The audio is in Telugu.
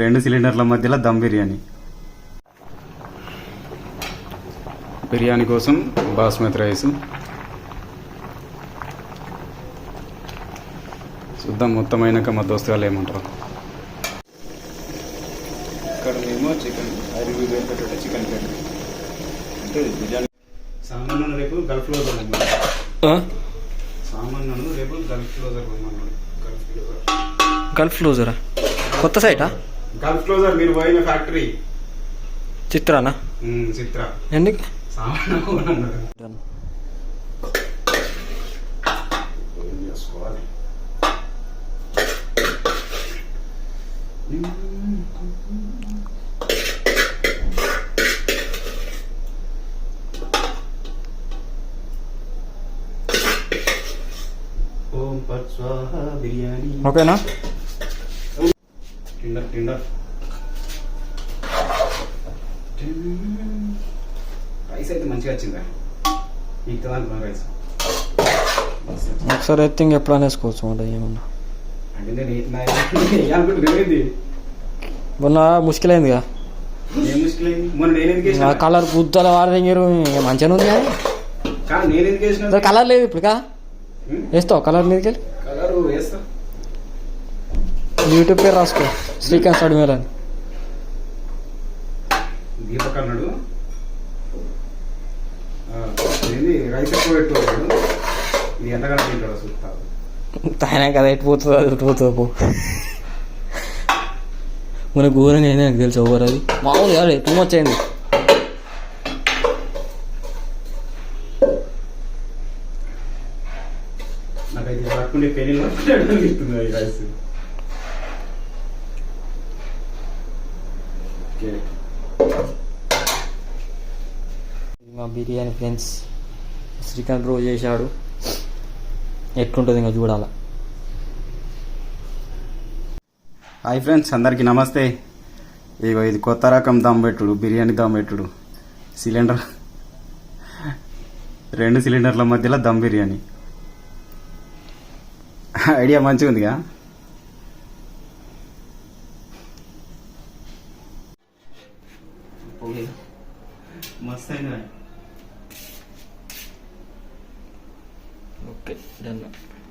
రెండు సిలిండర్ల మధ్యలో దమ్ బిర్యానీ. బిర్యానీ కోసం బాస్మతి రైస్. చూద్దాం మొత్తం అయినాక మా దోస్తు వాళ్ళు ఏమంటారు. ఇక్కడ ఏమో చికెన్ ఐదు పెట్టే చికెన్ కర్రీ. అంటే బిర్యానీ రేపు గల్ఫ్లో సామాన్యుడు రేపు గల్ఫ్లో జరగమన్నాడు గల్ఫ్ క్లోజర్? గల్ఫ్ కొత్త సైటా? గల్ఫ్ క్లోజర్ మీరు పోయిన ఫ్యాక్టరీ చిత్రానా? చిత్ర. ఎందుకు? సామాన్యుడు అన్నాడు ఏం చేసుకోవాలి ఓం పట్ స్వాహ బిర్యానీ ఓకేనా టిండర్ రైస్ అయితే మంచిగా వచ్చిందా మీకు రైస్. ఒకసారి అయితే ఇంక ఎప్పుడు అనేసుకోవచ్చు మాట ఏమన్నా. అంటే నేను వేయాలనుకుంటున్నాను మొన్న ముష్కిలైందిగా ఏం ముష్కిలైంది మొన్న నేను ఎందుకు ఆ వేసిన? కలర్ గుద్దల వారింగారు మంచిగా ఉంది కానీ కానీ నేను ఎందుకు వేసిన? అసలు కలర్ లేదు ఇప్పుడు కా వేస్తావు కలర్ మీదకి వెళ్ళి కలర్ వేస్తా. యూట్యూబ్ పేరు రాసుకో శ్రీకాంత్ అడిమేల్ అని దీపక్ అన్నాడు. ఎక్కువ ఇది తింటాడు చూస్తాడు ఆయన కదా ఎటు పోతుందో అది ఎటు పోతుందో పో. మన ఘోరంగా అయింది నాకు తెలుసు ఓవర్ అది. మామూలు కాదు మచ్ అయింది. నాకైతే ఇది పట్టుకుంటే పెళ్ళి ఓకే మా బిర్యానీ ఫ్రెండ్స్ శ్రీకాంత్ బ్రో చేశాడు. ఎట్లుంటుంది ఇంకా చూడాలా. హాయ్ ఫ్రెండ్స్ అందరికీ నమస్తే. ఇగో ఇది కొత్త రకం దమ్ పెట్టుడు బిర్యానీ దమ్ పెట్టుడు. సిలిండర్ రెండు సిలిండర్ల మధ్యలో దమ్ బిర్యానీ. ఐడియా మంచిగా ఉందిగా पोहे मस्त आहे ना ओके धन्यवाद